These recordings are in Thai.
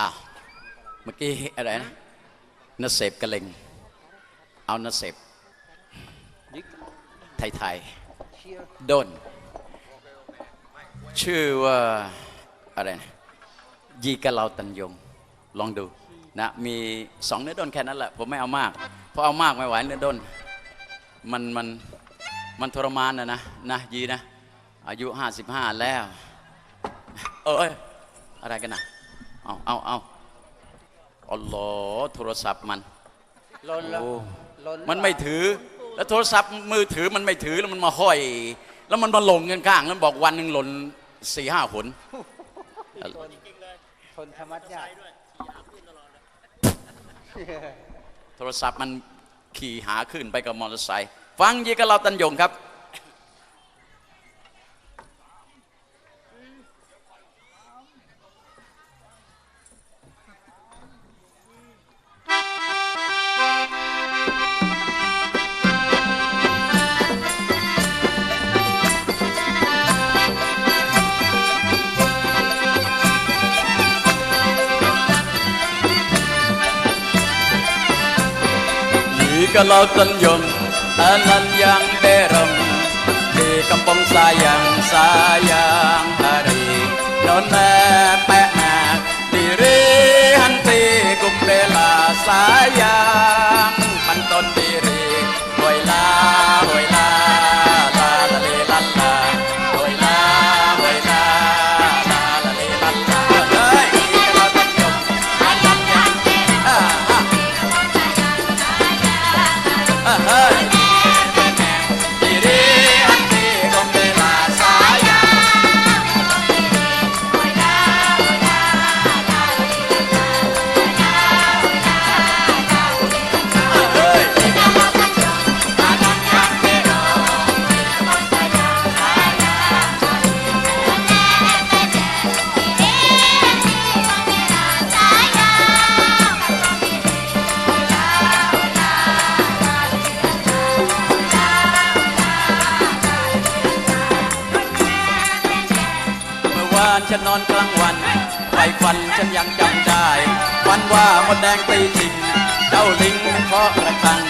อ้าวเมื่อกี้อะไรนะนเสพกระเลงเอานเสพไทยๆดน ชื่อว่าอะไรนะยีกะเราตันยง ลองดูนะมีสองเนื้อด้นแค่นั้นแหละ ผมไม่เอามาก เพราะเอามากไม่ไหวเนื้อด้นมันมันมันทรมานนะนะนะยีนะ อายุ 55 แล้ว เอ้ยอะไรกันนะ เอาเอาเอาอัลลอฮ์โทรศัพท์มันลนแล้วโอ้ลนมันไม่ถือ แล้วโทรศัพท์มือถือมันไม่ถือแล้วมันมาห้อย แล้วมันมาหลงกันข้าง แล้วบอกวันหนึ่งหล่นสี่ห้าผลทนธรรมชาติโทรศัพท์มันขี่หาขึ้นไปกับมอเตอร์ไซค์ฟังยีกับเราตันยงครับ Di kalau tenyum Anan yang derem Di kampung sayang sayang hari Nona ฉันนอนกลางวันไฟฟันฉันยังจำได้ฟันว่ามดแดงตีจริง เจ้าลิงเคาะกระชัง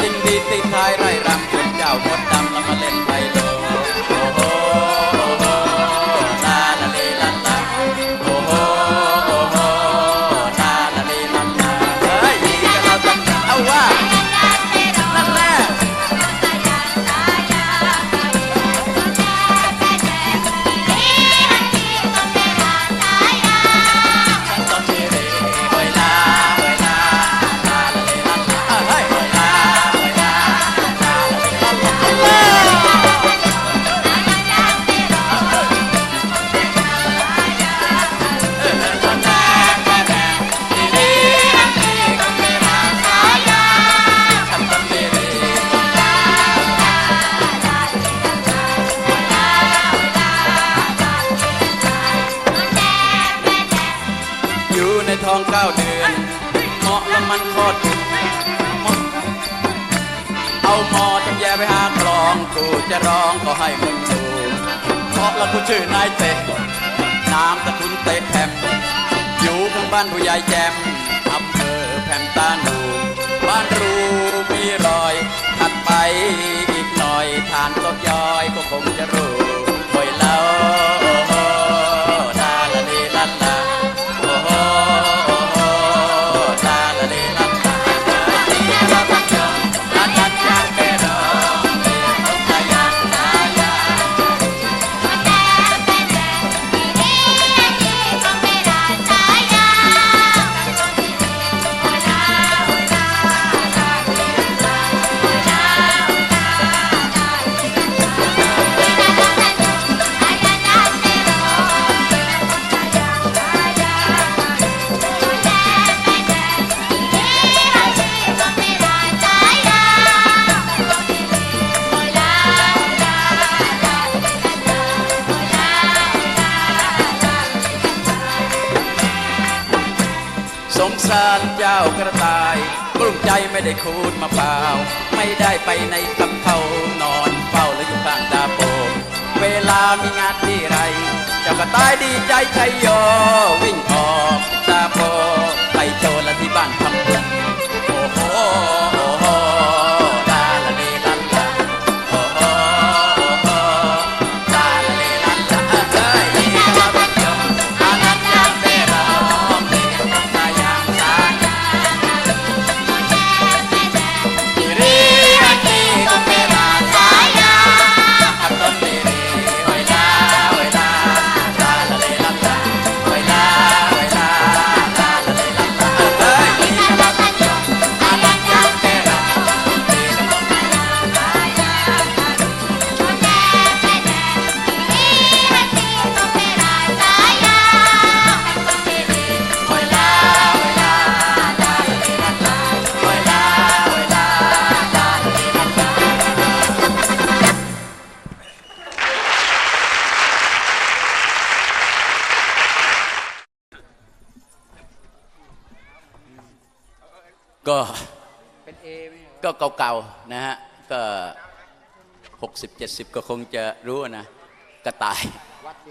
ยิงดีตีท้ายไร่รำจนเจ้ามดดำแล้วมาเล่นไพ มันคลอดบุตรเอาหมอจำแย่ไปหาคลองกูจะร้องก็ให้มึงดูเพราะแล้วกูชื่อนายเตะน้ำตะคุนเตะแผ่มอยู่ข้างบ้านผู้ใหญ่แจมอำเภอแผ่มตาหนูบ้านรูมีร สารเจ้ากระต่ายกลุ้มใจไม่ได้คูดมาเปล่า ไม่ได้ไปในกับเขานอนเฝ้าและอยู่ข้างตาโปงเวลามีงานที่ไร เจ้ากระต่ายดีใจชัยโย วิ่งออกตาโปโจรละที่บ้านเขา ก็เป็นเอไหมก็เก่าๆนะฮะก็หกสิบเจ็ดสิบก็คงจะรู้นะกระต่าย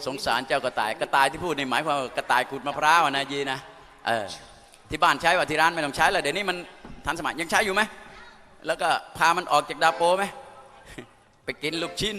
สงสารเจ้ากระต่ายกระต่ายที่พูดในหมายความว่ากระต่ายขูดมะพร้าวอะนะยีนะเออที่บ้านใช้ว่าที่ร้านไม่ต้องใช้เลยเดี๋ยวนี้มันทันสมัยยังใช้อยู่ไหมแล้วก็พามันออกจากดาโปไหมไปกินลูกชิ้น